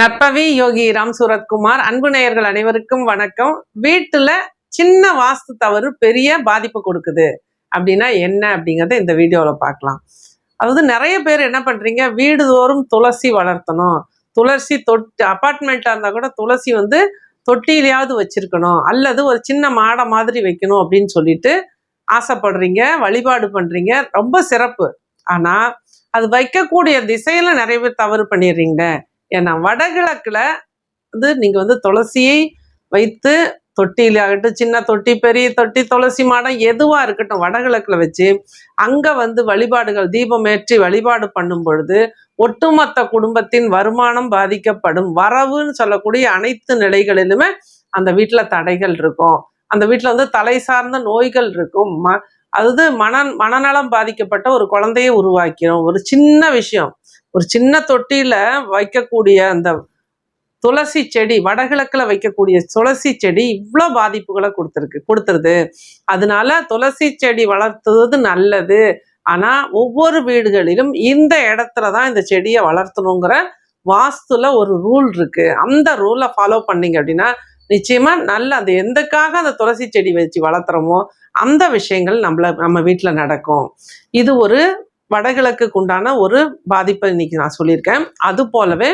நற்பவி யோகி ராம் சூரத்குமார் அன்பு நேயர்கள் அனைவருக்கும் வணக்கம். வீட்டுல சின்ன வாஸ்து தவறு பெரிய பாதிப்பு கொடுக்குது. அப்படின்னா என்ன அப்படிங்கறத இந்த வீடியோல பார்க்கலாம். அதாவது நிறைய பேர் என்ன பண்றீங்க? வீடுதோறும் துளசி வளர்த்தணும். துளசி தொட்டி அப்பார்ட்மெண்ட்டா இருந்தா கூட துளசி வந்து தொட்டியிலையாவது வச்சிருக்கணும். அல்லது ஒரு சின்ன மாடை மாதிரி வைக்கணும் அப்படின்னு சொல்லிட்டு ஆசைப்படுறீங்க வழிபாடு பண்றீங்க. ரொம்ப சிறப்பு. ஆனா அது வைக்கக்கூடிய திசையில நிறைய பேர் தவறு பண்ணிடுறீங்க ஏன்னா வடகிழக்கில் வந்து நீங்கள் வந்து துளசியை வைத்து தொட்டியில் ஆகட்டும் சின்ன தொட்டி பெரிய தொட்டி துளசி மாடம் எதுவாக இருக்கட்டும் வடகிழக்கில் வச்சு அங்கே வந்து வழிபாடுகள் தீபம் ஏற்றி வழிபாடு பண்ணும் பொழுது ஒட்டுமொத்த குடும்பத்தின் வருமானம் பாதிக்கப்படும். வரவுன்னு சொல்லக்கூடிய அனைத்து நிலைகளிலுமே அந்த வீட்டில் தடைகள் இருக்கும். அந்த வீட்டில் வந்து தலை சார்ந்த நோய்கள் இருக்கும். ம அதாவது மன மனநலம் பாதிக்கப்பட்ட ஒரு குழந்தையை உருவாக்கிறோம் ஒரு சின்ன விஷயம். ஒரு சின்ன தொட்டியில வைக்கக்கூடிய அந்த துளசி செடி வடகிழக்கில் வைக்கக்கூடிய துளசி செடி இவ்வளோ பாதிப்புகளை கொடுத்துருக்கு கொடுத்துருது. அதனால துளசி செடி வளர்த்துறது நல்லது. ஆனால் ஒவ்வொரு வீடுகளிலும் இந்த இடத்துல தான் இந்த செடியை வளர்த்தணுங்கிற வாஸ்துல ஒரு ரூல் இருக்கு. அந்த ரூலை ஃபாலோ பண்ணீங்க அப்படின்னா நிச்சயமா நல்ல அந்த எந்தக்காக அந்த துளசி செடி வச்சு வளர்த்துறோமோ அந்த விஷயங்கள் நம்மள நம்ம வீட்டில் நடக்கும். இது ஒரு வடகிழக்குக்கு உண்டான ஒரு பாதிப்பை இன்னைக்கு நான் சொல்லியிருக்கேன். அது போலவே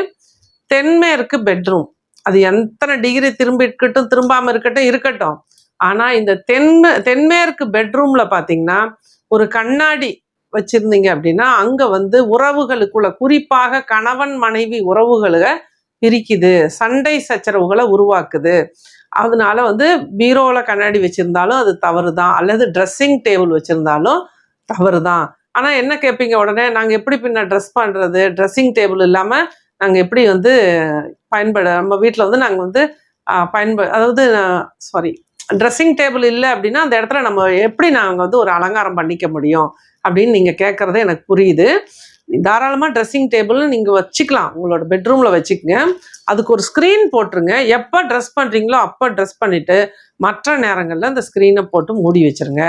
தென்மேற்கு பெட்ரூம் அது எத்தனை டிகிரி திரும்பி இருக்கட்டும் திரும்பாம இருக்கட்டும் இருக்கட்டும். ஆனா இந்த தென்மே தென்மேற்கு பெட்ரூம்ல பாத்தீங்கன்னா ஒரு கண்ணாடி வச்சிருந்தீங்க அப்படின்னா அங்க வந்து உறவுகளுக்குள்ள குறிப்பாக கணவன் மனைவி உறவுகளை பிரிக்குது. சண்டை சச்சரவுகளை உருவாக்குது. அதனால வந்து பீரோவில் கண்ணாடி வச்சிருந்தாலும் அது தவறு தான் அல்லது ட்ரெஸ்ஸிங் டேபிள் வச்சிருந்தாலும் தவறு தான் ஆனால் என்ன கேட்பீங்க உடனே நாங்கள் எப்படி பின்ன ட்ரெஸ் பண்ணுறது ட்ரெஸ்ஸிங் டேபிள் இல்லாமல் நாங்கள் எப்படி வந்து பயன்பட நம்ம வீட்டில் வந்து நாங்கள் வந்து பயன்ப அதாவது சாரி ட்ரெஸ்ஸிங் டேபிள் இல்லை அப்படின்னா அந்த இடத்துல நம்ம எப்படி நாங்கள் வந்து ஒரு அலங்காரம் பண்ணிக்க முடியும் அப்படின்னு நீங்கள் கேட்குறது எனக்கு புரியுது. தாராளமாக ட்ரெஸ்ஸிங் டேபிள் நீங்கள் வச்சுக்கலாம். உங்களோட பெட்ரூமில் வச்சுக்கோங்க. அதுக்கு ஒரு ஸ்க்ரீன் போட்டுருங்க. எப்போ ட்ரெஸ் பண்ணுறீங்களோ அப்போ ட்ரெஸ் பண்ணிவிட்டு மற்ற நேரங்களில் அந்த ஸ்க்ரீனை போட்டு மூடி வச்சுருங்க.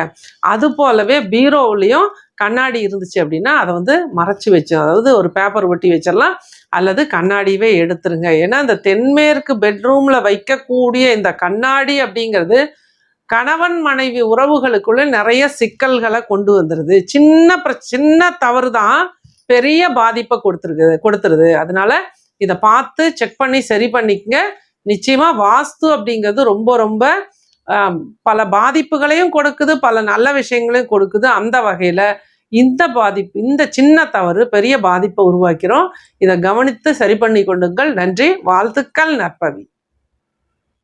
அது போலவே பீரோவிலையும் கண்ணாடி இருந்துச்சு அப்படின்னா அதை வந்து மறைச்சி வச்சு அதாவது ஒரு பேப்பர் ஒட்டி வச்சிடலாம். அல்லது கண்ணாடியவே எடுத்துருங்க. ஏன்னா இந்த தென்மேற்கு பெட்ரூமில் வைக்கக்கூடிய இந்த கண்ணாடி அப்படிங்கிறது கணவன் மனைவி உறவுகளுக்குள்ள நிறைய சிக்கல்களை கொண்டு வந்துடுது சின்ன பிர சின்ன தவறு தான் பெரிய பாதிப்பை கொடுத்துருக்கு கொடுத்துருது. அதனால இதை பார்த்து செக் பண்ணி சரி பண்ணிக்கங்க. நிச்சயமாக வாஸ்து அப்படிங்கிறது ரொம்ப ரொம்ப பல பாதிப்புகளையும் கொடுக்குது பல நல்ல விஷயங்களையும் கொடுக்குது அந்த வகையில். இந்த பாதிப்பு இந்த சின்ன தவறு பெரிய பாதிப்பை உருவாக்கிறோம். இதை கவனித்து சரி பண்ணி கொண்டுங்கள் நன்றி. வாழ்த்துக்கள் நற்பவி.